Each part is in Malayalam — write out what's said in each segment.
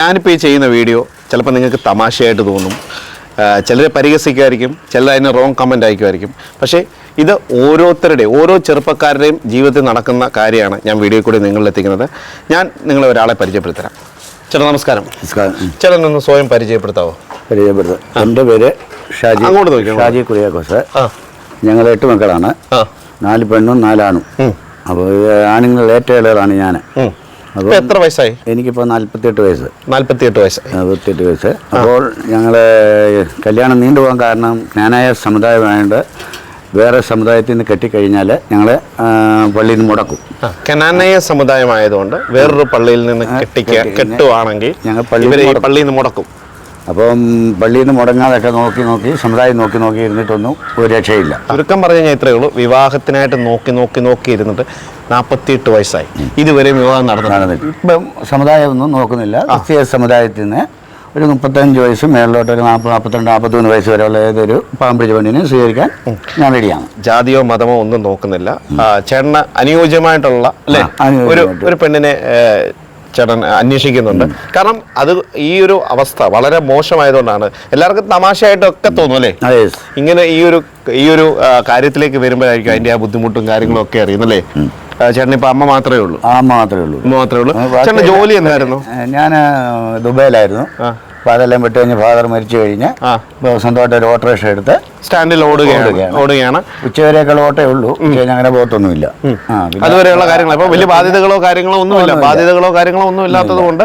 ഞാനിപ്പോൾ ഈ ചെയ്യുന്ന വീഡിയോ ചിലപ്പോൾ നിങ്ങൾക്ക് തമാശയായിട്ട് തോന്നും. ചിലർ പരിഹസിക്കുമായിരിക്കും ചിലർ അതിന് റോങ് കമന്റ് അയക്കുമായിരിക്കും. പക്ഷേ ഇത് ഓരോരുത്തരുടെ ഓരോ ചെറുപ്പക്കാരുടെയും ജീവിതത്തിൽ നടക്കുന്ന കാര്യമാണ് ഞാൻ വീഡിയോ കൂടി നിങ്ങളിലെത്തിക്കുന്നത് ഞാൻ നിങ്ങളെ ഒരാളെ പരിചയപ്പെടുത്തരാം. ചേട്ടാ നമസ്കാരം. നമസ്കാരം. ചേട്ടൻ ഒന്ന് സ്വയം പരിചയപ്പെടുത്താവോ? പരിചയപ്പെടുത്താം എന്റെ പേര് ഷാജി അങ്ങോട്ട് നോക്കിക്കോ. ഷാജി കുര്യാക്കോസ്. സാർ ഞങ്ങൾ എട്ട് മക്കളാണ്. നാല് പെണ്ണും നാലാണും. അപ്പോൾ ആണുങ്ങൾ ഏറ്റവും ഇളയതാണ് ഞാൻ. അപ്പോൾ എത്ര വയസ്സായി? എനിക്കിപ്പോൾ നാൽപ്പത്തിയെട്ട് വയസ്സ്. നാൽപ്പത്തിയെട്ട് വയസ്സ് നാൽപ്പത്തിയെട്ട് വയസ്സ്. അപ്പോൾ ഞങ്ങൾ കല്യാണം നീണ്ടുപോകാൻ കാരണം ഞാനായ സമുദായമായതുകൊണ്ട് വേറെ സമുദായത്തിൽ നിന്ന് കെട്ടിക്കഴിഞ്ഞാൽ ഞങ്ങൾ പള്ളിയിൽ നിന്ന് മുടക്കും. കനാനയ സമുദായമായതുകൊണ്ട് വേറൊരു പള്ളിയിൽ നിന്ന് കെട്ടിക്ക കെട്ടുവാണെങ്കിൽ ഞങ്ങൾ. പള്ളിയിൽ നിന്ന് മുടക്കും. അപ്പം പള്ളിയിൽ നിന്ന് മുടങ്ങാതൊക്കെ നോക്കി നോക്കി സമുദായം നോക്കി നോക്കി ഇരുന്നിട്ടൊന്നും ഒരു രക്ഷയില്ല. ചുരുക്കം പറഞ്ഞു കഴിഞ്ഞാൽ ഇത്രയേ ഉള്ളൂ. വിവാഹത്തിനായിട്ട് നോക്കി നോക്കി നോക്കി ഇരുന്നിട്ട് നാൽപ്പത്തിയെട്ട് വയസ്സായി. ഇതുവരെ വിവാഹം നടന്നു ഇപ്പം സമുദായം ഒന്നും നോക്കുന്നില്ല ക്രിസ്തീയ സമുദായത്തിൽ നിന്ന് ഒരു മുപ്പത്തഞ്ച് വയസ്സ് മേളിലോട്ട് ഒരു നാൽപ്പത് നാൽപ്പത്തിരണ്ട് നാൽപ്പത്തൊന്ന് വയസ്സ് വരെയുള്ള ഏതൊരു പാമ്പിടിച്ച പെണ്ണിനെ സ്വീകരിക്കാൻ ഞാൻ റെഡിയാണ്. ജാതിയോ മതമോ ഒന്നും നോക്കുന്നില്ല. ചേട്ടന് അനുയോജ്യമായിട്ടുള്ള അല്ലേ? ഒരു ഒരു പെണ്ണിനെ ചേട്ടൻ അന്വേഷിക്കുന്നുണ്ട്. കാരണം അത് ഈ ഒരു അവസ്ഥ വളരെ മോശമായതുകൊണ്ടാണ്. എല്ലാവർക്കും തമാശയായിട്ടൊക്കെ തോന്നും അല്ലേ? ഇങ്ങനെ ഈ ഒരു ഈ ഒരു കാര്യത്തിലേക്ക് വരുമ്പോഴായിരിക്കും അതിന്റെ ആ ബുദ്ധിമുട്ടും കാര്യങ്ങളും ഒക്കെ അറിയുന്നല്ലേ ചേട്ടൻ ഇപ്പൊ അമ്മ മാത്രമേ ഉള്ളൂ. ആ മാത്രമേ ഉള്ളൂ. മാത്രമേ ഉള്ളൂ. ചേട്ടൻ ജോലി എന്തായിരുന്നു? ഞാൻ ദുബൈയിലായിരുന്നു. അതെല്ലാം വിട്ട് കഴിഞ്ഞ് ഫാദർ മരിച്ചു കഴിഞ്ഞ് സ്വന്തമായിട്ട് ഒരു ഓട്ടോറിക്ഷ എടുത്ത് സ്റ്റാൻഡിൽ ഓടുകയാണ് ഓടുകയാണ്. ഉച്ചവരെയൊക്കെയുള്ള ഓട്ടേ ഉള്ളൂ. അങ്ങനെ പോകത്തൊന്നുമില്ല. അതുവരെയുള്ള കാര്യങ്ങൾ. ഇപ്പൊ വലിയ ബാധ്യതകളോ കാര്യങ്ങളോ ഒന്നുമില്ല. ബാധ്യതകളോ കാര്യങ്ങളോ ഒന്നും ഇല്ലാത്തത് കൊണ്ട്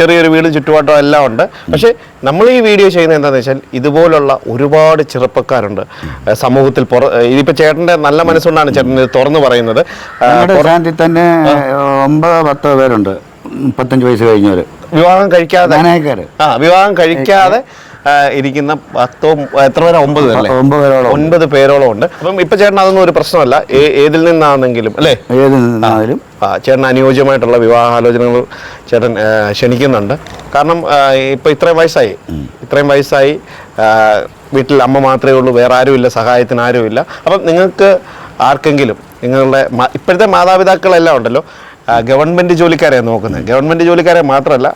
ചെറിയൊരു വീടും ചുറ്റുപാട്ടോ എല്ലാം ഉണ്ട്. പക്ഷേ നമ്മൾ ഈ വീഡിയോ ചെയ്യുന്നത് എന്താണെന്ന് വെച്ചാൽ ഇതുപോലുള്ള ഒരുപാട് ചെറുപ്പക്കാരുണ്ട്. സമൂഹത്തിൽ പുറ ഇതിപ്പോ ചേട്ടന്റെ നല്ല മനസ്സുകൊണ്ടാണ് ചേട്ടൻ ഇത് തുറന്നു പറയുന്നത്. തന്നെ ഒമ്പത് പത്തോ പേരുണ്ട്. മുപ്പത്തഞ്ച് വയസ്സ് കഴിഞ്ഞവർ വിവാഹം കഴിക്കാതെ ആ വിവാഹം കഴിക്കാതെ ഇരിക്കുന്ന പത്തോ എത്ര പേരാ ഒമ്പത് പേരല്ലേ? ഒമ്പത് പേരോളം ഒൻപത് പേരോളം ഉണ്ട്. അപ്പം ഇപ്പൊ ചേട്ടൻ അതൊന്നും ഒരു പ്രശ്നമല്ല. ഏതിൽ നിന്നാണെങ്കിലും അല്ലേ? ഏതിൽ നിന്നാണെങ്കിലും. ആ, ചേട്ടൻ അനുയോജ്യമായിട്ടുള്ള വിവാഹാലോചനകൾ ചേട്ടൻ ക്ഷണിക്കുന്നുണ്ട്. കാരണം ഇപ്പൊ ഇത്രയും വയസ്സായി. ഇത്രയും വയസ്സായി വീട്ടിൽ അമ്മ മാത്രമേ ഉള്ളൂ വേറെ ആരുമില്ല സഹായത്തിന് ആരുമില്ല അപ്പം നിങ്ങൾക്ക് ആർക്കെങ്കിലും നിങ്ങളുടെ ഇപ്പോഴത്തെ മാതാപിതാക്കളെല്ലാം ഉണ്ടല്ലോ ആ, ഗവൺമെന്റ് ജോലിക്കാരെയാണ് നോക്കുന്നത്. ഗവൺമെന്റ് ജോലിക്കാരെ മാത്രമല്ല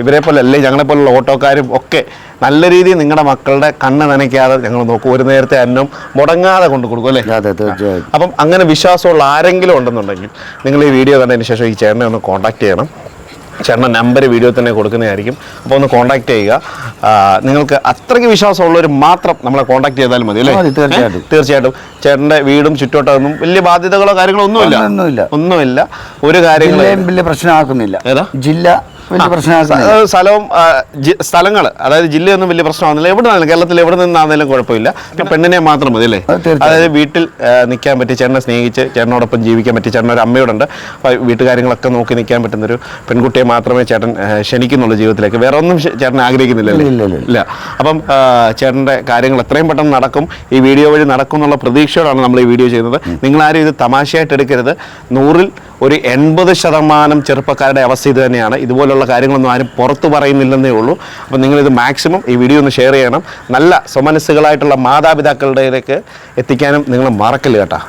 ഇവരെ പോലെ അല്ലേ ഞങ്ങളെ പോലുള്ള ഓട്ടോക്കാരും ഒക്കെ നല്ല രീതിയിൽ നിങ്ങളുടെ മക്കളുടെ കണ്ണ് നനയ്ക്കാതെ ഞങ്ങൾ നോക്കും. ഒരു നേരത്തെ അന്നം മുടങ്ങാതെ കൊണ്ട് കൊടുക്കും അല്ലേ? അതെ തീർച്ചയായും. അപ്പം അങ്ങനെ വിശ്വാസമുള്ള ആരെങ്കിലും ഉണ്ടെന്നുണ്ടെങ്കിൽ നിങ്ങൾ ഈ വീഡിയോ കണ്ടതിന് ശേഷം ഈ ചേട്ടനെ ഒന്ന് കോൺടാക്ട് ചെയ്യണം. ചേട്ടന്റെ നമ്പർ വീഡിയോ തന്നെ കൊടുക്കുന്നതായിരിക്കും. അപ്പോൾ ഒന്ന് കോൺടാക്ട് ചെയ്യുക. നിങ്ങൾക്ക് അത്രയ്ക്ക് വിശ്വാസമുള്ളവർ മാത്രം നമ്മളെ കോൺടാക്ട് ചെയ്താൽ മതി അല്ലേ? തീർച്ചയായിട്ടും. തീർച്ചയായിട്ടും. ചേട്ടന്റെ വീടും ചുറ്റോട്ടൊന്നും വലിയ ബാധ്യതകളോ കാര്യങ്ങളോ ഒന്നുമില്ല. ഒന്നുമില്ല. ഒന്നുമില്ല. ഒരു കാര്യങ്ങളും വലിയ പ്രശ്നമാക്കുന്നില്ല. ഏതാ? ജില്ല സ്ഥലവും സ്ഥലങ്ങൾ അതായത് ജില്ലയൊന്നും വലിയ പ്രശ്നമാകുന്നില്ല. എവിടെ നിന്നാലും കേരളത്തിൽ എവിടെ നിന്നാണെങ്കിലും കുഴപ്പമില്ല പെണ്ണിനെ മാത്രം മതി അല്ലേ? അതായത് വീട്ടിൽ നിൽക്കാൻ പറ്റി ചേട്ടനെ സ്നേഹിച്ച് ചേട്ടനോടൊപ്പം ജീവിക്കാൻ പറ്റി ചേട്ടൻ ഒരു അമ്മയോടുണ്ട്. വീട്ടുകാര്യങ്ങളൊക്കെ നോക്കി നിൽക്കാൻ പറ്റുന്ന ഒരു പെൺകുട്ടിയെ മാത്രമേ ചേട്ടൻ ക്ഷണിക്കുന്നുള്ളൂ ജീവിതത്തിലേക്ക്. വേറെ ഒന്നും ചേട്ടൻ ആഗ്രഹിക്കുന്നില്ല ഇല്ല, അപ്പം ചേട്ടന്റെ കാര്യങ്ങൾ എത്രയും പെട്ടെന്ന് നടക്കും. ഈ വീഡിയോ വഴി നടക്കും എന്നുള്ള പ്രതീക്ഷയോടാണ് നമ്മൾ ഈ വീഡിയോ ചെയ്യുന്നത്. നിങ്ങളാരും ഇത് തമാശയായിട്ട് എടുക്കരുത്. നൂറിൽ ഒരു എൺപത് ശതമാനം ചെറുപ്പക്കാരുടെ അവസ്ഥ ഇത് തന്നെയാണ്. ഇതുപോലുള്ള കാര്യങ്ങളൊന്നും ആരും പുറത്തു പറയുന്നില്ലെന്നേ ഉള്ളൂ. അപ്പം നിങ്ങളിത് മാക്സിമം ഈ വീഡിയോ ഒന്ന് ഷെയർ ചെയ്യണം. നല്ല സ്വമനസ്സുകളായിട്ടുള്ള മാതാപിതാക്കളുടെ എത്തിക്കാനും നിങ്ങൾ മറക്കല്ല് കേട്ടോ.